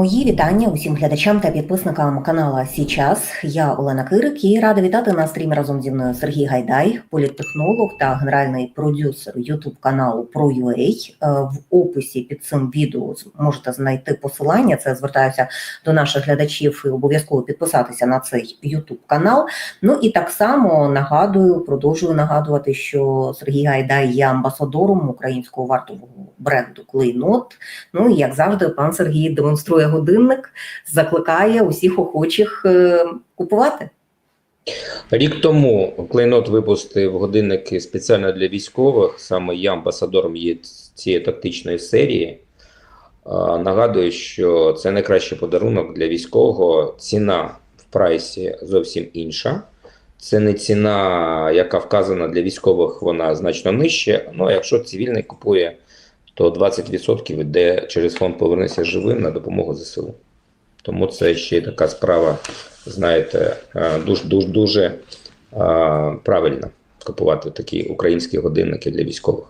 Мої вітання усім глядачам та підписникам канала Січас. Я Олена Кирик і рада вітати на стрімі разом зі мною Сергій Гайдай, політтехнолог та генеральний продюсер Ютуб каналу ProUA. Е, В описі під цим відео можете знайти посилання. Це звертаюся до наших глядачів і обов'язково підписатися на цей Ютуб канал. Ну і так само нагадую, продовжую нагадувати, що Сергій Гайдай є амбасадором українського вартового бренду Клейнот. Ну і як завжди, пан Сергій демонструє годинник, закликає усіх охочих е, купувати. Рік тому Клейнот випустив годинники спеціально для військових. Саме я амбасадором є цієї тактичної серії. Нагадую, що це найкращий подарунок для військового. Ціна в прайсі зовсім інша. Це не ціна, яка вказана для військових, вона значно нижча. Ну якщо цивільний купує, то 20% йде через фонд Повернися живим на допомогу ЗСУ. Тому це ще така справа, знаєте, е, дуже дуже дуже е, правильно купувати такі українські годинники для військових.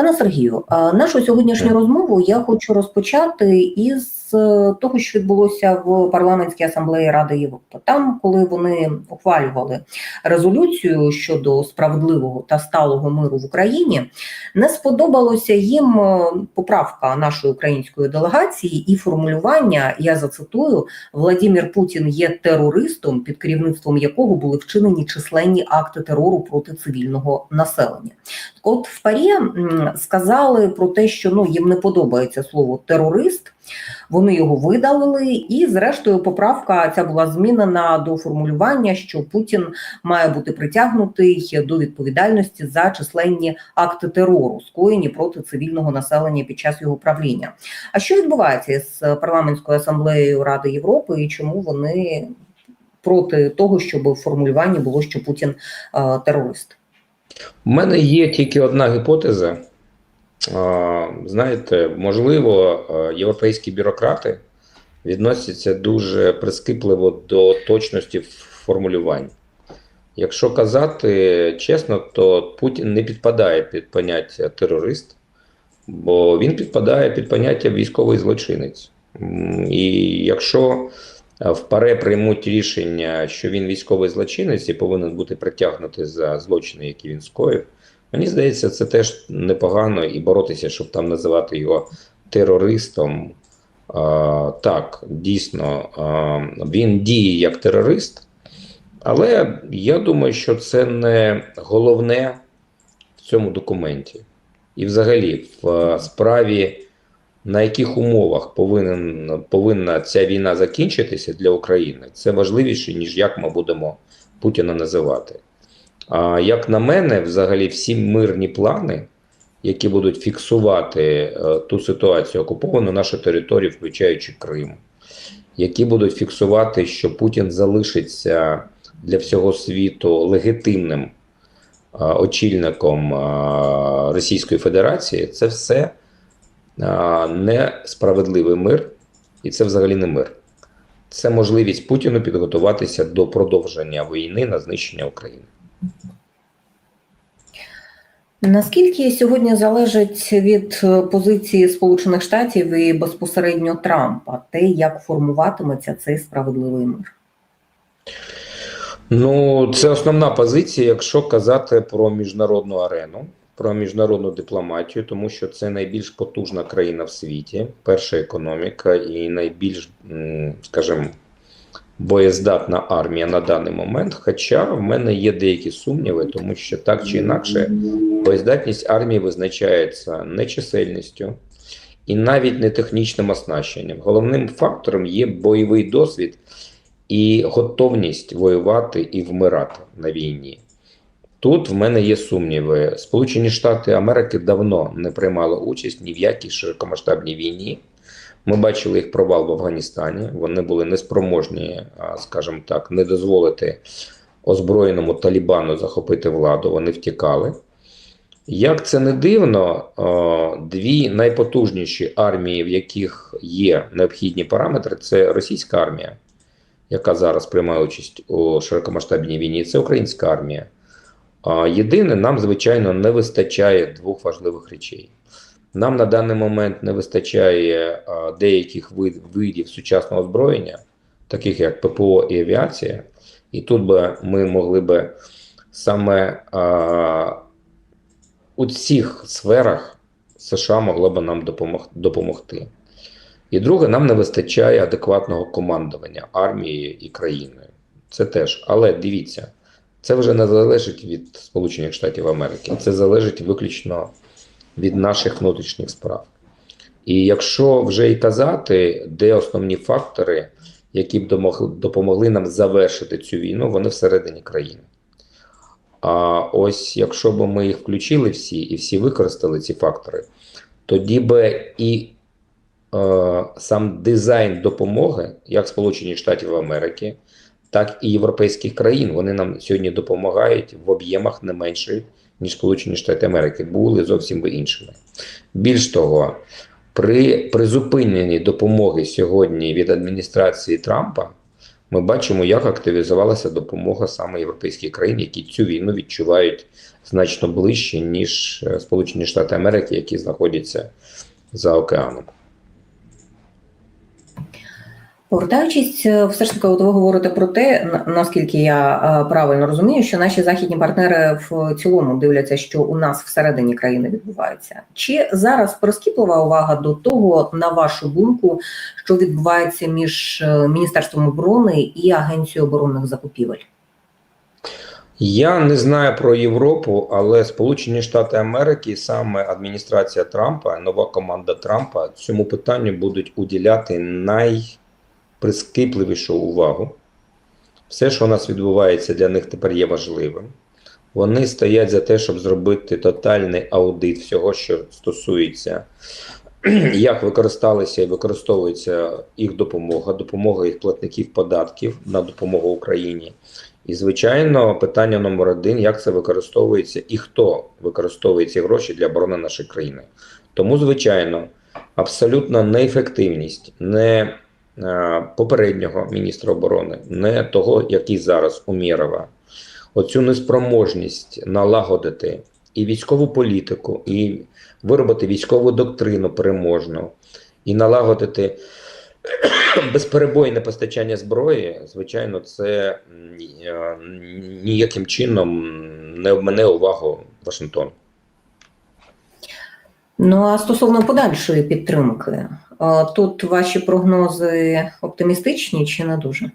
Пане Сергію, нашу сьогоднішню розмову я хочу розпочати із е, того, що відбулося в парламентській асамблеї Ради Європи. Там, коли вони ухвалювали резолюцію щодо справедливого та сталого миру в Україні, не сподобалося їм е, поправка нашої української делегації і формулювання. Я зацитую: Владимир Путін є терористом, під керівництвом якого були вчинені численні акти терору проти цивільного населення. От в парі сказали про те, що ну їм не подобається слово терорист. Вони його видалили, і зрештою поправка ця була змінена до формулювання, що Путін має бути притягнутий до відповідальності за численні акти терору, скоєні проти цивільного населення під час його правління. А що відбувається з парламентською асамблеєю Ради Європи і чому вони проти того, щоб в формулюванні було, що Путін е, терорист? У мене є тільки одна гіпотеза. Знаєте, можливо, е, європейські бюрократи відносяться дуже прискіпливо до точності формулювань. Якщо казати чесно, то Путін не підпадає під поняття терорист, бо він підпадає під поняття військовий злочинець. І якщо в ПАРЕ приймуть рішення, що він військовий злочинець і повинен бути притягнутий за злочини, які він скоїв, мені здається, це теж непогано і боротися, щоб там називати його терористом. А, так, дійсно, а, він діє як терорист, але я думаю, що це не головне в цьому документі. І взагалі, в справі, на яких умовах повинен, повинна ця війна закінчитися для України, це важливіше, ніж як ми будемо Путіна називати. А як на мене, взагалі, всі мирні плани, які будуть фіксувати е, ту ситуацію, окуповану нашу територію, включаючи Крим, які будуть фіксувати, що Путін залишиться для всього світу легітимним е, очільником е, Російської Федерації, це все несправедливий мир, і це взагалі не мир. Це можливість Путіну підготуватися до продовження війни на знищення України. Наскільки сьогодні залежить від е, позиції Сполучених Штатів і безпосередньо Трампа те, як формуватиметься цей справедливий мир? Ну, це основна позиція, якщо казати про міжнародну арену, про міжнародну дипломатію, тому що це найбільш потужна країна в світі, перша економіка і найбільш, скажімо, боєздатна армія на даний момент. Хоча в мене є деякі сумніви, тому що так чи інакше боєздатність армії визначається не чисельністю і навіть не технічним оснащенням. Головним фактором є бойовий досвід і готовність воювати і вмирати на війні. Тут в мене є сумніви. Сполучені Штати Америки давно не приймали участь ні в якій широкомасштабній війні. Ми бачили їх провал в Афганістані. Вони були неспроможні, скажімо так, не дозволити озброєному Талібану захопити владу. Вони втікали. Як це не дивно, дві найпотужніші армії, в яких є необхідні параметри, це російська армія, яка зараз приймає участь у широкомасштабній війні, це українська армія. Єдине, нам, звичайно, не вистачає двох важливих речей. Нам на даний момент не вистачає деяких вид, видів сучасного озброєння, таких як ППО і авіація. І тут би ми могли би саме а, у цих сферах США могло би нам допомог, допомогти. І друге, нам не вистачає адекватного командування армією і країною. Це теж. Але дивіться, це вже не залежить від Сполучених Штатів Америки, це залежить виключно від наших внутрішніх справ. І якщо вже і казати, де основні фактори, які б допомогли нам завершити цю війну, вони всередині країни. А ось якщо б ми їх включили всі і всі використали ці фактори, тоді би і е, сам дизайн допомоги, як Сполучених Штатів Америки, так і європейських країн, вони нам сьогодні допомагають в об'ємах не менше, ніж Сполучені Штати Америки, були зовсім би іншими. Більш того, при призупиненні допомоги сьогодні від адміністрації Трампа, ми бачимо, як активізувалася допомога саме європейських країн, які цю війну відчувають значно ближче, ніж е, Сполучені Штати Америки, які знаходяться за океаном. Повертаючись, все ж таки, от ви говорите про те, наскільки я е, правильно розумію, що наші західні партнери в цілому дивляться, що у нас всередині країни відбувається. Чи зараз прискіплива увага до того, на вашу думку, що відбувається між е, Міністерством оборони і Агенцією оборонних закупівель? Я не знаю про Європу, але Сполучені Штати Америки, саме адміністрація Трампа, нова команда Трампа цьому питанню будуть уділяти найприскіпливішу увагу. Все, що у нас відбувається, для них тепер є важливим. Вони стоять за те, щоб зробити тотальний аудит всього, що стосується, як використалися і використовується їх допомога, допомога їх платників податків на допомогу Україні. І, звичайно, питання номер один: як це використовується і хто використовує ці гроші для оборони нашої країни. Тому, звичайно, абсолютна неефективність не попереднього міністра оборони, не того, який зараз Умєрова, оцю неспроможність налагодити і військову політику, і виробити військову доктрину переможну, і налагодити безперебойне постачання зброї, звичайно, це е, ніяким чином не обмене увагу Вашингтон. Ну а стосовно подальшої підтримки, е, тут ваші прогнози оптимістичні чи не дуже?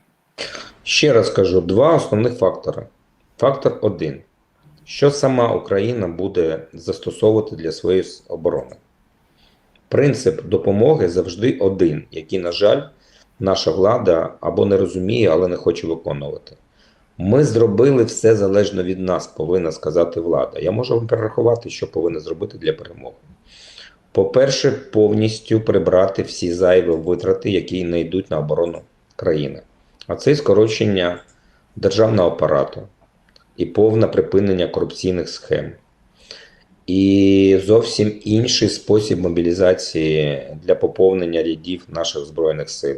Ще раз кажу: два основних фактори. Фактор один: що сама Україна буде застосовувати для своєї оборони. Принцип допомоги завжди один, який, на жаль, наша влада або не розуміє, але не хоче виконувати. Ми зробили все залежно від нас, повинна сказати влада. Я можу вам перерахувати, що повинна зробити для перемоги. По-перше, повністю прибрати всі зайві витрати, які не йдуть на оборону країни. А це скорочення державного апарату і повне припинення корупційних схем. І зовсім інший спосіб мобілізації для поповнення рядів наших Збройних сил,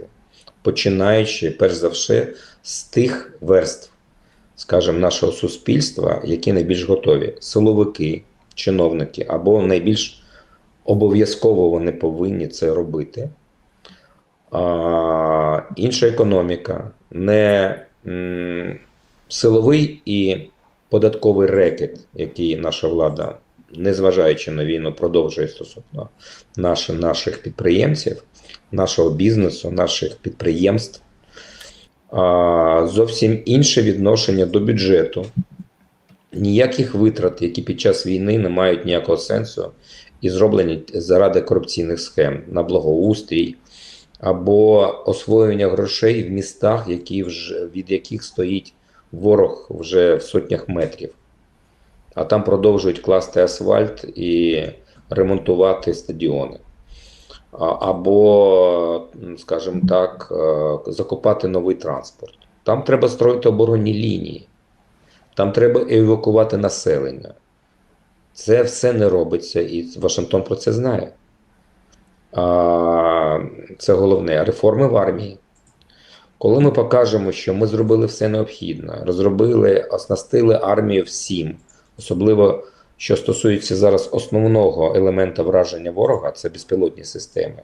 починаючи, перш за все, з тих верств, скажімо, нашого суспільства, які найбільш готові: силовики, чиновники, або найбільш обов'язково вони повинні це робити. А, інша економіка, не м, силовий і податковий рекет, який наша влада, незважаючи на війну, продовжує стосовно наших, наших підприємців, нашого бізнесу, наших підприємств. А, зовсім інше відношення до бюджету. Ніяких витрат, які під час війни не мають ніякого сенсу і зроблені заради корупційних схем на благоустрій або освоєння грошей в містах, які вже, від яких стоїть ворог вже в сотнях метрів. А там продовжують класти асфальт і ремонтувати стадіони. Або, скажімо так, е, закупати новий транспорт. Там треба строїти оборонні лінії, там треба евакувати населення. Це все не робиться, і Вашингтон про це знає. А, це головне реформи в армії. Коли ми покажемо, що ми зробили все необхідне, розробили, оснастили армію всім, особливо що стосується зараз основного елемента враження ворога, це безпілотні системи.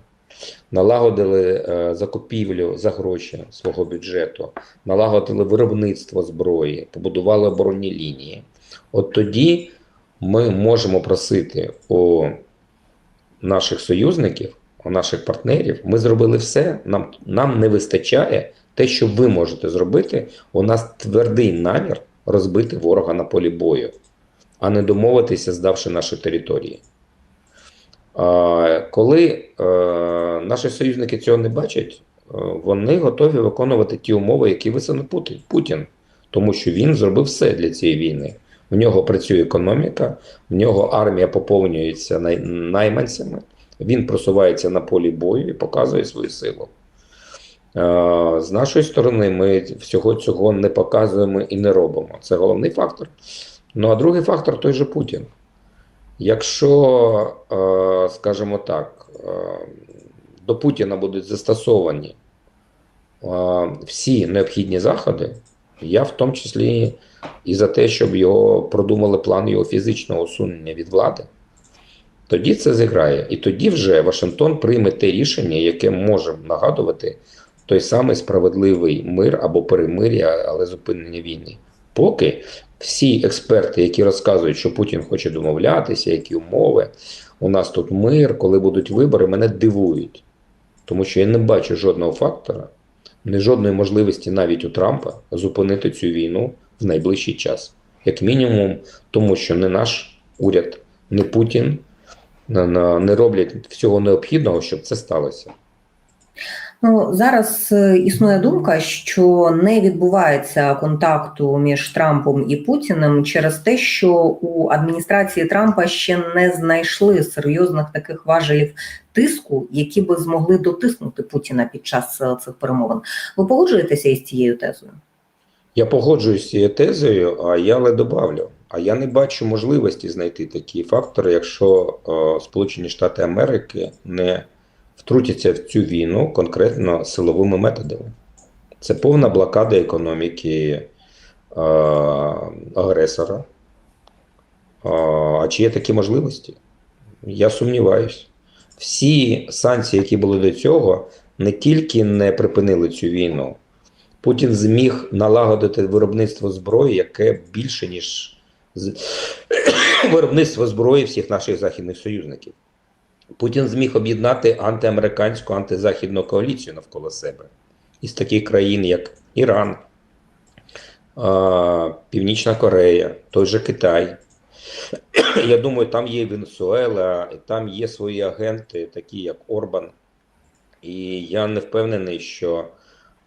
Налагодили е, закупівлю за гроші свого бюджету, налагодили виробництво зброї, побудували оборонні лінії. От тоді ми можемо просити у наших союзників, у наших партнерів, ми зробили все. Нам, нам не вистачає те, що ви можете зробити. У нас твердий намір розбити ворога на полі бою, а не домовитися, здавши наші території. Коли е, наші союзники цього не бачать, е, вони готові виконувати ті умови, які висунув Путін, тому що він зробив все для цієї війни. В нього працює економіка, в нього армія поповнюється най- найманцями, він просувається на полі бою і показує свою силу. З нашої сторони, ми всього цього не показуємо і не робимо. Це головний фактор. Ну а другий фактор той же Путін. Якщо, скажімо так, до Путіна будуть застосовані всі необхідні заходи, я в тому числі і за те, щоб його продумали план його фізичного усунення від влади, тоді це зіграє. І тоді вже Вашингтон прийме те рішення, яке може нагадувати той самий справедливий мир або перемир'я, але зупинення війни. Поки всі експерти, які розказують, що Путін хоче домовлятися, які умови, у нас тут мир, коли будуть вибори, мене дивують. Тому що я не бачу жодного фактора, ні жодної можливості навіть у Трампа зупинити цю війну в найближчий час. Як мінімум, тому що не наш уряд, не Путін не роблять всього необхідного, щоб це сталося. Ну зараз е, існує думка, що не відбувається контакту між Трампом і Путіним через те, що у адміністрації Трампа ще не знайшли серйозних таких важелів тиску, які би змогли дотиснути Путіна під час е, цих перемовин. Ви погоджуєтеся із цією тезою? Я погоджуюсь з цією тезою, а я але добавлю. А я не бачу можливості знайти такі фактори, якщо е, Сполучені Штати Америки не втрутяться в цю війну конкретно силовими методами. Це повна блокада економіки е, агресора. Е, а чи є такі можливості? Я сумніваюсь. Всі санкції, які були до цього, не тільки не припинили цю війну, Путін зміг налагодити виробництво зброї, яке більше, ніж виробництво зброї всіх наших західних союзників. Путін зміг об'єднати антиамериканську, антизахідну коаліцію навколо себе із таких країн, як Іран, Північна Корея, той же Китай. Я думаю, там є Венесуела, там є свої агенти, такі як Орбан. І я не впевнений, що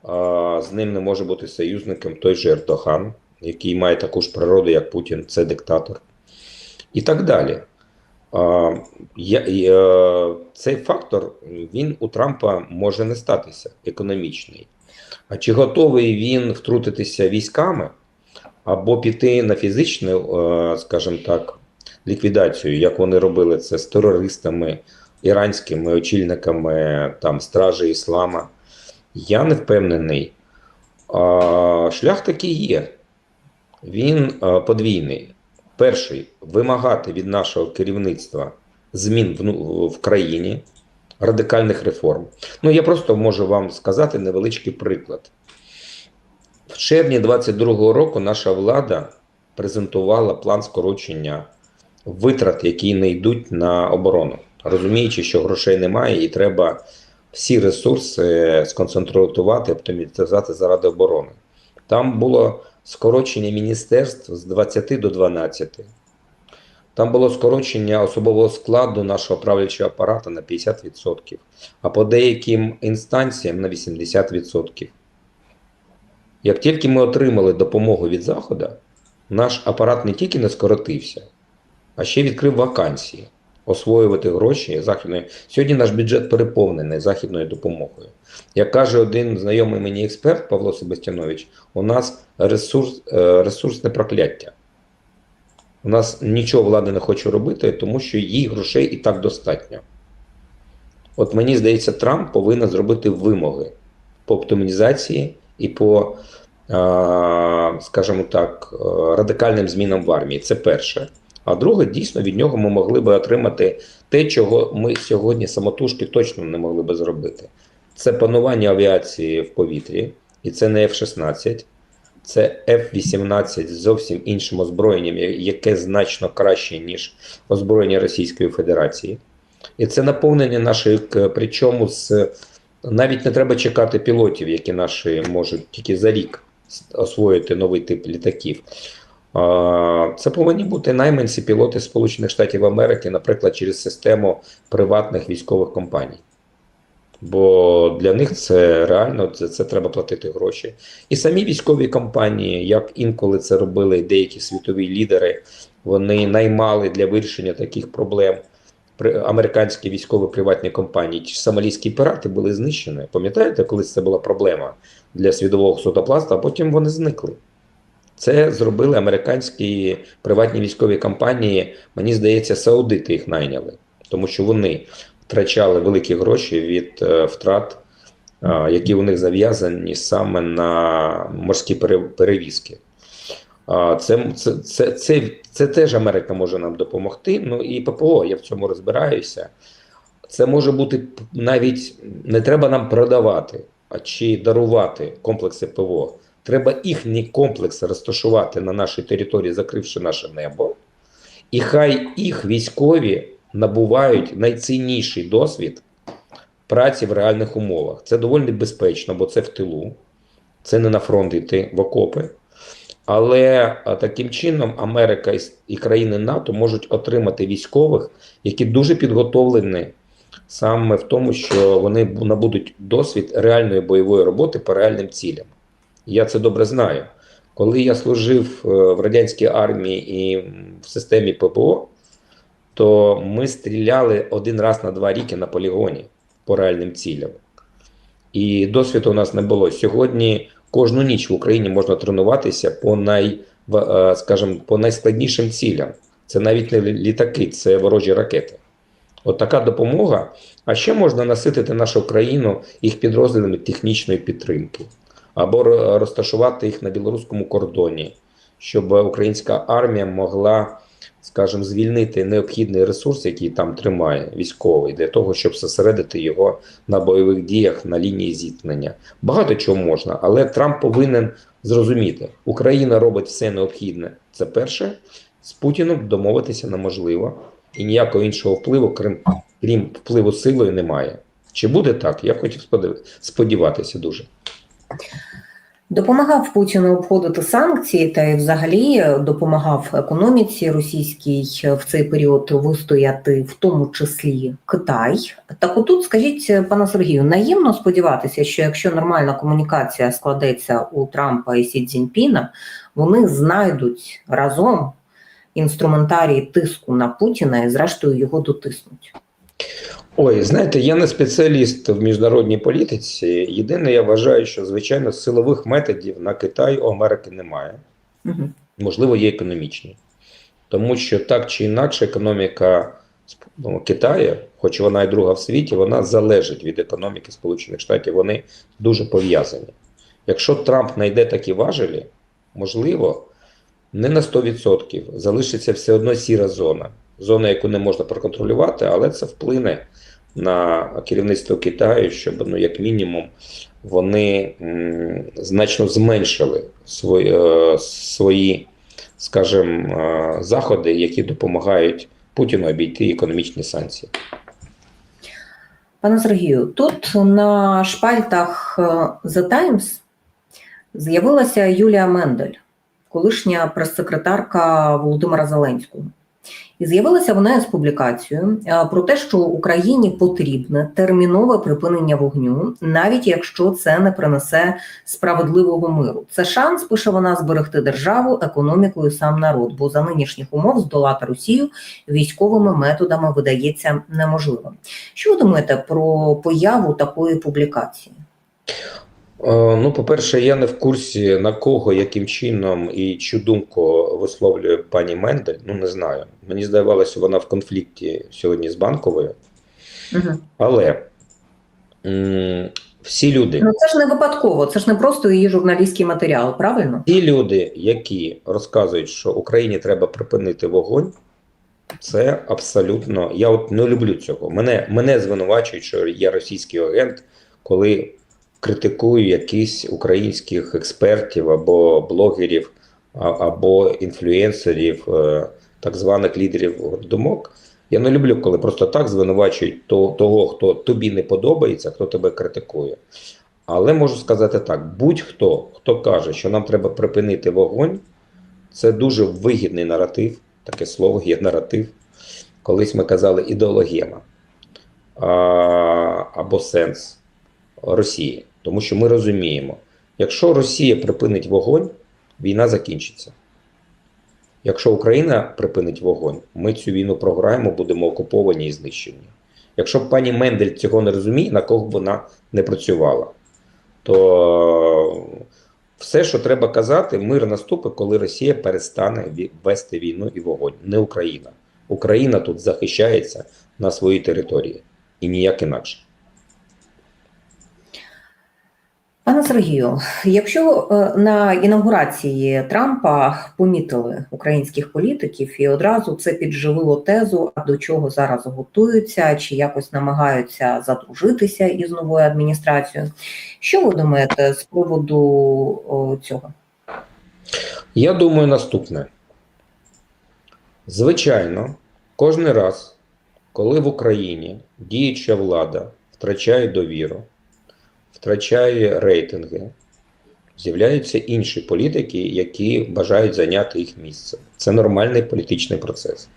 а, з ним не може бути союзником той же Ердоган, який має таку ж природу, як Путін, це диктатор. І так далі. Я, цей фактор він у Трампа може не статися економічний. А чи готовий він втрутитися військами або піти на фізичну, е, скажімо так, ліквідацію, як вони робили це з терористами, іранськими очільниками там, стражі іслама? Я не впевнений. Шлях такий є. Він подвійний. Перший вимагати від нашого керівництва змін в, ну, в країні, радикальних реформ. Ну, я просто можу вам сказати невеличкий приклад. В червні 22-го року наша влада презентувала план скорочення витрат, які не йдуть на оборону, розуміючи, що грошей немає, і треба всі ресурси сконцентрувати, оптимізувати заради оборони. Там було скорочення міністерств з 20 до 12. Там було скорочення особового складу нашого правлячого апарату на 50%, а по деяким інстанціям на 80%. Як тільки ми отримали допомогу від Заходу, наш апарат не тільки не скоротився, а ще відкрив вакансії освоювати гроші західної. Сьогодні наш бюджет переповнений західною допомогою. Як каже один знайомий мені експерт Павло Себастьянович, у нас ресурс, е, ресурсне прокляття. У нас нічого влада не хоче робити, тому що їй грошей і так достатньо. От мені здається, Трамп повинен зробити вимоги по оптимізації і по, е, скажімо так, е, радикальним змінам в армії. Це перше. А друге, дійсно, від нього ми могли би отримати те, чого ми сьогодні самотужки точно не могли би зробити. Це панування авіації в повітрі, і це не F-16, це F-18 з зовсім іншим озброєнням, яке значно краще, ніж озброєння Російської Федерації. І це наповнення нашої, причому з навіть не треба чекати пілотів, які наші можуть тільки за рік освоїти новий тип літаків. Це повинні бути найманці пілоти Сполучених Штатів Америки, наприклад, через систему приватних військових компаній. Бо для них це реально це, це треба платити гроші. І самі військові компанії, як інколи це робили деякі світові лідери, вони наймали для вирішення таких проблем американські військові приватні компанії. Ті ж сомалійські пірати були знищені. Пам'ятаєте, колись це була проблема для світового судопласта, а потім вони зникли. Це зробили американські приватні військові компанії. Мені здається, саудити їх найняли, тому що вони втрачали великі гроші від е, втрат, е, які у них зав'язані саме на морські пере- перевізки. Це, це, це, це, це теж Америка може нам допомогти. Ну і ППО, я в цьому розбираюся. Це може бути навіть не треба нам продавати, а чи дарувати комплекси ПВО. Треба їхні комплекси розташувати на нашій території, закривши наше небо. І хай їх військові набувають найцінніший досвід праці в реальних умовах. Це доволі безпечно, бо це в тилу, це не на фронт йти в окопи. Але таким чином Америка і, країни НАТО можуть отримати військових, які дуже підготовлені саме в тому, що вони набудуть досвід реальної бойової роботи по реальним цілям. Я це добре знаю. Коли я служив е, в радянській армії і в системі ППО, то ми стріляли один раз на два роки на полігоні по реальним цілям. І досвіду у нас не було. Сьогодні кожну ніч в Україні можна тренуватися по най, е, скажімо, по найскладнішим цілям. Це навіть не літаки, це ворожі ракети. От така допомога. А ще можна наситити нашу країну їх підрозділами технічної підтримки або розташувати їх на білоруському кордоні, щоб українська армія могла, скажімо, звільнити необхідний ресурс, який там тримає військовий, для того, щоб зосередити його на бойових діях на лінії зіткнення. Багато чого можна, але Трамп повинен зрозуміти, Україна робить все необхідне. Це перше. З Путіним домовитися неможливо, і ніякого іншого впливу, крім, крім впливу силою, немає. Чи буде так? Я хотів сподіватися дуже. Допомагав Путіну обходити санкції та й взагалі допомагав економіці російській в цей період вистояти, в тому числі Китай. Так отут скажіть, пане Сергію, наємно сподіватися, що якщо нормальна комунікація складеться у Трампа і Сі Цзіньпіна, вони знайдуть разом інструментарій тиску на Путіна і зрештою його дотиснуть. Ой, знаєте, я не спеціаліст в міжнародній політиці. Єдине, я вважаю, що звичайно силових методів на Китай у Америки немає. Угу. Можливо, є економічні. Тому що так чи інакше економіка ну, Китаю, хоч вона і друга в світі, вона залежить від економіки Сполучених Штатів. Вони дуже пов'язані. Якщо Трамп знайде такі важелі, можливо, не на 100% залишиться все одно сіра зона. Зона, яку не можна проконтролювати, але це вплине на керівництво Китаю, щоб, ну, як мінімум, вони м, значно зменшили свої, е, свої скажімо, е, заходи, які допомагають Путіну обійти економічні санкції. Пане Сергію, тут на шпальтах е, The Times з'явилася Юлія Мендель, колишня прес-секретарка Володимира Зеленського. І з'явилася вона з публікацією е, про те, що Україні потрібне термінове припинення вогню, навіть якщо це не принесе справедливого миру. Це шанс, пише вона, зберегти державу, економіку і сам народ, бо за нинішніх умов здолати Росію військовими методами видається неможливим. Що ви думаєте про появу такої публікації? Е, Ну, по-перше, я не в курсі на кого, яким чином і чу думку висловлює пані Мендель. Ну, не знаю. Мені здавалося, вона в конфлікті сьогодні з банковою. Угу. Але м, всі люди, Ну це ж не випадково, це ж не просто її журналістський матеріал, правильно? ті люди, які розказують, що Україні треба припинити вогонь, Це абсолютно. Я от не люблю цього. Мене, мене звинувачують, що я російський агент, коли критикую якісь українських експертів або блогерів, або інфлюенсерів, е, так званих лідерів думок. Я не люблю, коли просто так звинувачують того, хто тобі не подобається, хто тебе критикує. Але можу сказати так: будь-хто, хто каже, що нам треба припинити вогонь, це дуже вигідний наратив, таке слово є наратив. Колись ми казали ідеологема або сенс Росії. Тому що ми розуміємо, якщо Росія припинить вогонь, війна закінчиться. Якщо Україна припинить вогонь, ми цю війну програємо, будемо окуповані і знищені. Якщо пані Мендель цього не розуміє, на кого б вона не працювала, то все, що треба казати, мир наступить, коли Росія перестане вести війну і вогонь, не Україна. Україна тут захищається на своїй території і ніяк інакше. Пане Сергію, якщо е, на інаугурації Трампа помітили українських політиків і одразу це підживило тезу, а до чого зараз готуються, чи якось намагаються задружитися із новою адміністрацією, що ви думаєте з приводу цього? Я думаю, наступне. Звичайно, кожен раз, коли в Україні діюча влада втрачає довіру, втрачає рейтинги, з'являються інші політики, які бажають зайняти їх місце. Це нормальний політичний процес.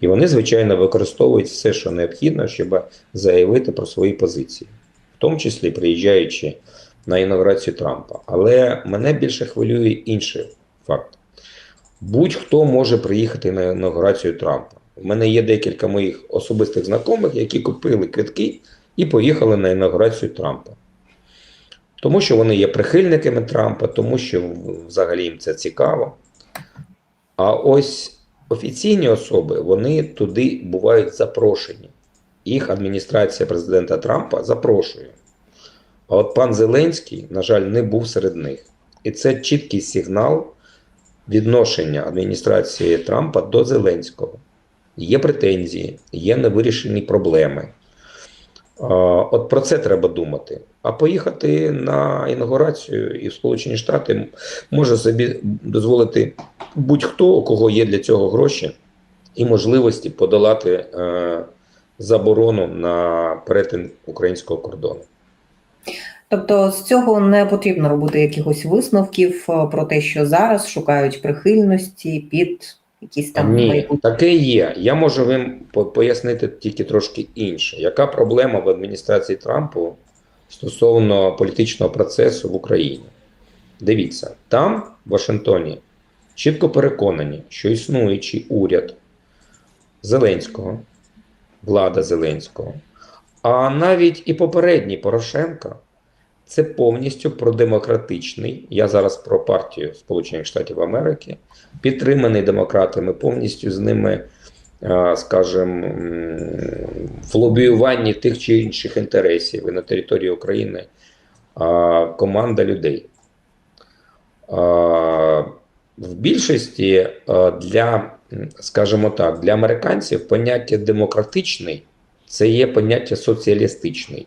І вони, звичайно, використовують все, що необхідно, щоб заявити про свої позиції, в тому числі приїжджаючи на інаугурацію Трампа. Але мене більше хвилює інший факт. Будь-хто може приїхати на інаугурацію Трампа. У мене є декілька моїх особистих знайомих, які купили квитки і поїхали на інаугурацію Трампа. Тому що вони є прихильниками Трампа, тому що взагалі їм це цікаво. А ось офіційні особи вони туди бувають запрошені. Їх адміністрація президента Трампа запрошує. А от пан Зеленський, на жаль, не був серед них. І це чіткий сигнал відношення адміністрації Трампа до Зеленського. Є претензії, є невирішені проблеми. От про це треба думати. А поїхати на інаугурацію і в Сполучені Штати може собі дозволити будь-хто, у кого є для цього гроші і можливості подолати е, заборону на перетин українського кордону. Тобто з цього не потрібно робити якихось висновків е, про те, що зараз шукають прихильності під якісь там Ні, майбутні. таке є. Я можу вам пояснити тільки трошки інше. Яка проблема в адміністрації Трампу стосовно політичного процесу в Україні? Дивіться, там, в Вашингтоні, чітко переконані, що існуючий уряд Зеленського, влада Зеленського, а навіть і попередній Порошенка це повністю продемократичний. Я зараз про партію Сполучених Штатів Америки, підтриманий демократами, повністю з ними, скажімо, в лобіюванні тих чи інших інтересів і на території України команда людей. В більшості для, скажімо так, для американців поняття демократичний це є поняття соціалістичний.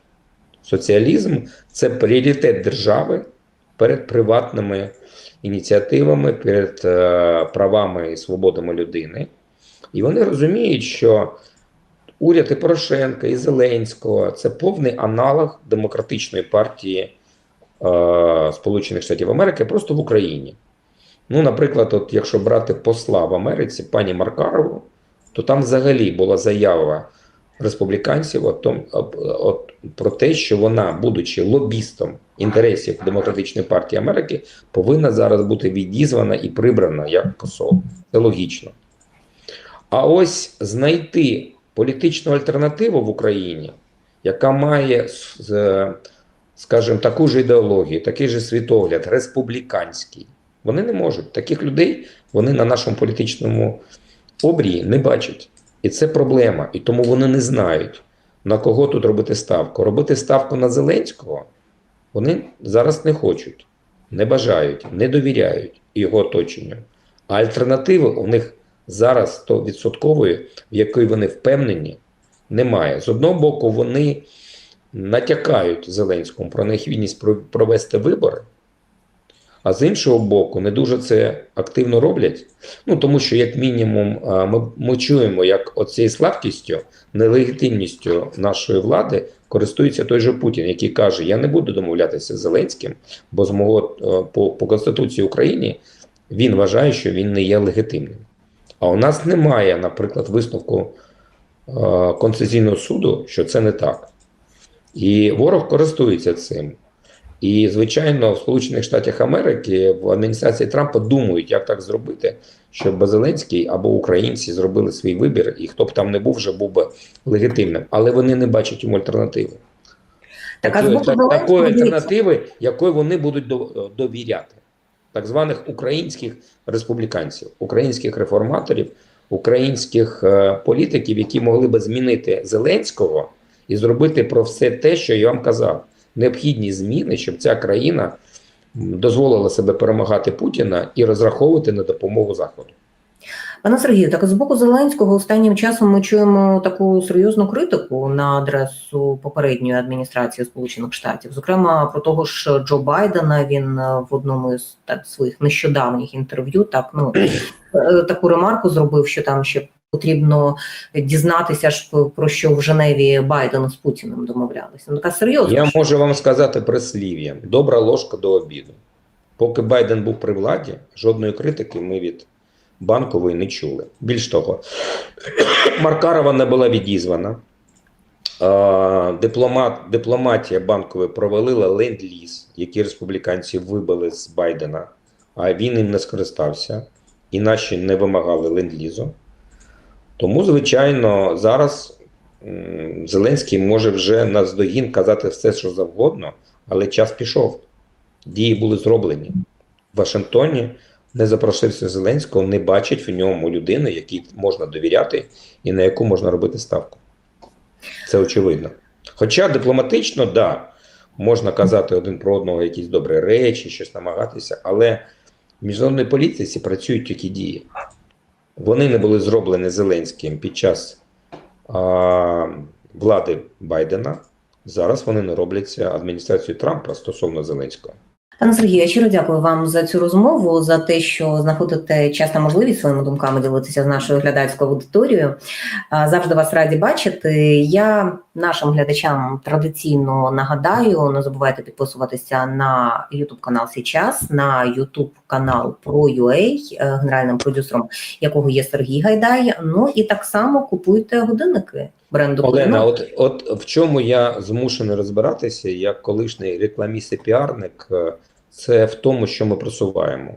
Соціалізм це пріоритет держави перед приватними ініціативами, перед е, правами і свободами людини. І вони розуміють, що уряд і Порошенка, і Зеленського це повний аналог демократичної партії е, Сполучених Штатів Америки просто в Україні. Ну, наприклад, от якщо брати посла в Америці, пані Маркарову, то там взагалі була заява республіканців от, том- от, про те, що вона, будучи лобістом інтересів Демократичної партії Америки, повинна зараз бути відізвана і прибрана як посол. Це логічно. А ось знайти політичну альтернативу в Україні, яка має, скажімо, таку ж ідеологію, такий же світогляд, республіканський, вони не можуть. Таких людей вони на нашому політичному обрії не бачать. І це проблема. І тому вони не знають, на кого тут робити ставку. Робити ставку на Зеленського вони зараз не хочуть, не бажають, не довіряють його оточенню. А альтернативи у них зараз 100%, в якій вони впевнені, немає. З одного боку, вони натякають Зеленському про необхідність провести вибори, а з іншого боку, не дуже це активно роблять. Ну тому що, як мінімум, ми, ми чуємо, як оцією слабкістю, нелегітимністю нашої влади користується той же Путін, який каже: Я не буду домовлятися з Зеленським, бо з мого е, по, по Конституції України він вважає, що він не є легітимним. А у нас немає, наприклад, висновку е, Конституційного суду, що це не так. І ворог користується цим. І, звичайно, в Сполучених Штатах Америки в адміністрації Трампа думають, як так зробити, щоб Зеленський або українці зробили свій вибір, і хто б там не був, вже був би легітимним. Але вони не бачать йому альтернативи. Так, а з Такої- так- такої альтернативи, якої вони будуть до- довіряти, так званих українських республіканців, українських реформаторів, українських е, політиків, які могли би змінити Зеленського і зробити про все те, що я вам казав. Необхідні зміни, щоб ця країна дозволила себе перемагати Путіна і розраховувати на допомогу Заходу. Пане Сергію, так з боку Зеленського останнім часом ми чуємо таку серйозну критику на адресу попередньої адміністрації Сполучених Штатів. Зокрема, про того ж Джо Байдена він е, в одному із так своїх нещодавніх інтерв'ю так ну е, таку ремарку зробив, що там ще потрібно дізнатися ж про що в Женеві Байден з Путіним домовлялися. Ну така серйозна. Я можу вам сказати прислів'я: добра ложка до обіду. Поки Байден був при владі, жодної критики ми від банкової не чули. Більш того, Маркарова не була відізвана. Дипломат, дипломатія банкової провалила ленд-ліз, який республіканці вибили з Байдена, а він їм не скористався, і наші не вимагали ленд-лізу. Тому, звичайно, зараз Зеленський може вже наздогін казати все, що завгодно, але час пішов. Дії були зроблені. В Вашингтоні не запросився Зеленського, не бачить в ньому людини, якій можна довіряти і на яку можна робити ставку. Це очевидно. Хоча дипломатично, так, да, можна казати один про одного якісь добрі речі, щось намагатися, але в міжнародній політиці працюють тільки дії. Вони не були зроблені Зеленським під час а, влади Байдена. Зараз вони не робляться адміністрацією Трампа стосовно Зеленського. Пане Сергію, я щиро дякую вам за цю розмову, за те, що знаходите час та можливість своїми думками ділитися з нашою глядацькою аудиторією. Завжди вас раді бачити. Я нашим глядачам традиційно нагадаю: не забувайте підписуватися на YouTube канал Січас, на YouTube канал ProUA, е, генеральним продюсером якого є Сергій Гайдай. Ну і так само купуйте годинники бренду Олена, от, от в чому я змушений розбиратися, як колишній рекламіст і піарник, е, це в тому, що ми просуваємо.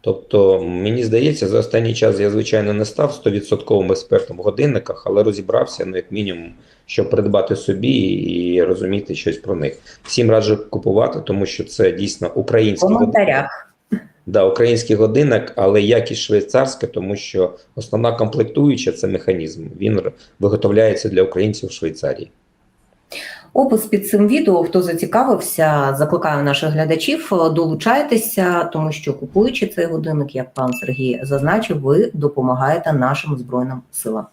Тобто, мені здається, за останній час я, звичайно, не став 100% експертом в годинниках, але розібрався, ну, як мінімум, щоб придбати собі і розуміти щось про них. Всім раджу купувати, тому що це дійсно український коментарях. Да, український годинник, але якість швейцарська, тому що основна комплектуюча це механізм. Він виготовляється для українців в Швейцарії. Опис під цим відео, хто зацікавився, закликаю наших глядачів, е, долучайтеся, тому що купуючи цей годинник, як пан Сергій зазначив, ви допомагаєте нашим збройним силам.